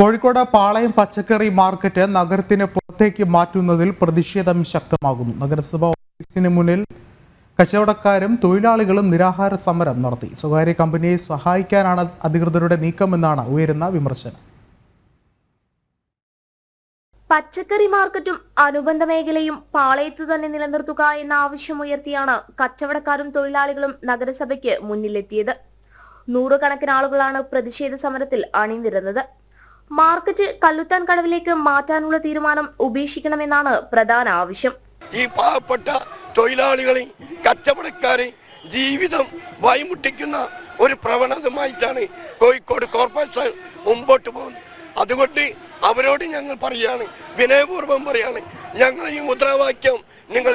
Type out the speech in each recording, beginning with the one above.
കോഴിക്കോട് പാളയം പച്ചക്കറി മാർക്കറ്റ് നഗരത്തിന് പുറത്തേക്ക് മാറ്റുന്നതിൽ പ്രതിഷേധം ശക്തമാകുന്നു. നഗരസഭ ഓഫീസിന് മുന്നിൽ കച്ചവടക്കാരും തൊഴിലാളികളും നിരാഹാര സമരം നടത്തി. സ്വകാര്യ കമ്പനിയെ സഹായിക്കാനാണ് അധികൃതരുടെ നീക്കമെന്നാണ് ഉയരുന്ന വിമർശനം. പച്ചക്കറി മാർക്കറ്റും അനുബന്ധ മേഖലയും പാളയത്തു തന്നെ നിലനിർത്തുക എന്ന ആവശ്യം ഉയർത്തിയാണ് കച്ചവടക്കാരും തൊഴിലാളികളും നഗരസഭയ്ക്ക് മുന്നിലെത്തിയത്. നൂറുകണക്കിന് ആളുകളാണ് പ്രതിഷേധ സമരത്തിൽ അണിനിരന്നത്. മാർക്കറ്റ് കല്ലുത്താൻ കടവിലേക്ക് മാറ്റാനുള്ള തീരുമാനം ഉപേക്ഷിക്കണമെന്നാണ് പ്രധാന ആവശ്യം. ഈ പാവപ്പെട്ട തൊഴിലാളികളെ കച്ചവടക്കാരെ ജീവിതം വൈമുട്ടിക്കുന്ന ഒരു പ്രവണതമായിട്ടാണ് കോഴിക്കോട് കോർപ്പറേഷൻ മുമ്പോട്ട് പോകുന്നത്. അതുകൊണ്ട് അവരോട് ഞങ്ങൾ പറയാണ് വിനയപൂർവം പറയാണ് ഞങ്ങൾ ഈ മുദ്രാവാക്യം നിങ്ങൾ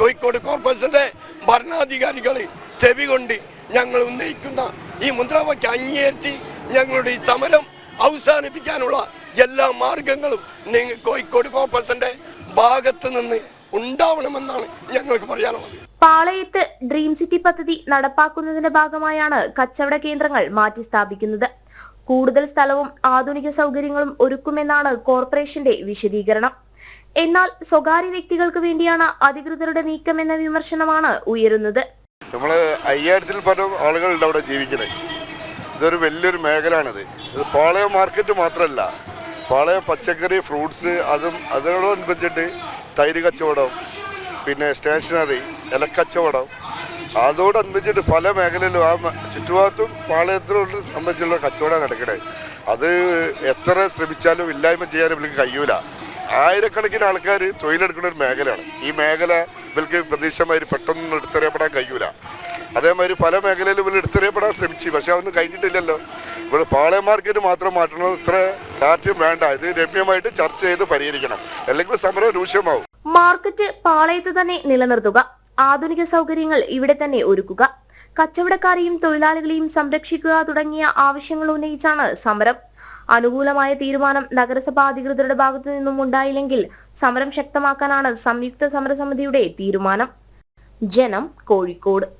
കോഴിക്കോട് കോർപ്പറേഷന്റെ ഭരണാധികാരികൾ ചെവി കൊണ്ട് ഞങ്ങൾ ഉന്നയിക്കുന്ന ഈ മുദ്രാവാക്യം അംഗീകരിച്ച് ഞങ്ങളുടെ ഈ സമരം അവസാനിപ്പിക്കാനുള്ള എല്ലാ മാർഗങ്ങളും നിങ്ങൾ കോഴിക്കോട് കോർപ്പറേഷന്റെ ഭാഗത്ത് നിന്ന് ഉണ്ടാവണമെന്നാണ് ഞങ്ങൾക്ക് പറയാനുള്ളത്. പാളയത്ത് ഡ്രീം സിറ്റി പദ്ധതി നടപ്പാക്കുന്നതിന്റെ ഭാഗമായാണ് കച്ചവട കേന്ദ്രങ്ങൾ മാറ്റി സ്ഥാപിക്കുന്നത്. കൂടുതൽ സ്ഥലവും ആധുനിക സൗകര്യങ്ങളും ഒരുക്കുമെന്നാണ് കോർപ്പറേഷന്റെ വിശദീകരണം. എന്നാൽ സ്വകാര്യ വ്യക്തികൾക്ക് വേണ്ടിയാണ് അധികൃതരുടെ നീക്കമെന്ന വിമർശനമാണ് ഉയരുന്നത്. നമ്മൾ അയ്യായിരത്തിൽ പരം ആളുകളുണ്ട് അവിടെ ജീവിക്കണേ. ഇതൊരു വലിയൊരു മേഖലയാണിത്. ഇത് പാളയം മാർക്കറ്റ് മാത്രമല്ല പാളയം പച്ചക്കറി ഫ്രൂട്ട്സ് അതും അതിനോടനുബന്ധിച്ചിട്ട് തൈര് കച്ചവടം പിന്നെ സ്റ്റേഷനറി ഇലക്കച്ചവടം. അതോടനുബന്ധിച്ചിട്ട് പല മേഖലയിലും ആ ചുറ്റുഭാഗത്തും പാളയത്തിനോട് സംബന്ധിച്ചുള്ള കച്ചവടം നടക്കണേ. അത് എത്ര ശ്രമിച്ചാലും ഇല്ലായ്മ ചെയ്യാൻ ഇവർക്ക് കഴിയൂല. ആയിരക്കണക്കിന് ആൾക്കാർ തൊഴിലെടുക്കുന്ന ഒരു മേഖലയാണ്. ഈ മേഖല ഇവർക്ക് പ്രതീക്ഷമാതിരി പെട്ടെന്ന് എടുത്തറിയപ്പെടാൻ കഴിയൂല. അതേമാതിരി പല മേഖലയിലും ഇവർ എടുത്തെറിയപ്പെടാൻ ശ്രമിച്ചു. പക്ഷെ അതൊന്നും കഴിഞ്ഞിട്ടില്ലല്ലോ. ഇവിടെ പാളയം മാർക്കറ്റ് മാത്രം മാറ്റണം. ഇത്ര ഡാറ്റയും വേണ്ട. ഇത് രമ്യമായിട്ട് ചർച്ച ചെയ്ത് പരിഹരിക്കണം. അല്ലെങ്കിൽ സമരം രൂക്ഷമാവും. മാർക്കറ്റ് പാളയത്ത് തന്നെ നിലനിർത്തുക. ആധുനിക സൗകര്യങ്ങൾ ഇവിടെ തന്നെ ഒരുക്കുക. കച്ചവടക്കാരെയും തൊഴിലാളികളെയും സംരക്ഷിക്കുക തുടങ്ങിയ ആവശ്യങ്ങൾ ഉന്നയിച്ചാണ് സമരം. അനുകൂലമായ തീരുമാനം നഗരസഭാ അധികൃതരുടെ ഭാഗത്തു നിന്നും ഉണ്ടായില്ലെങ്കിൽ സമരം ശക്തമാക്കാനാണ് സംയുക്ത സമരസമിതിയുടെ തീരുമാനം. ജനം കോഴിക്കോട്.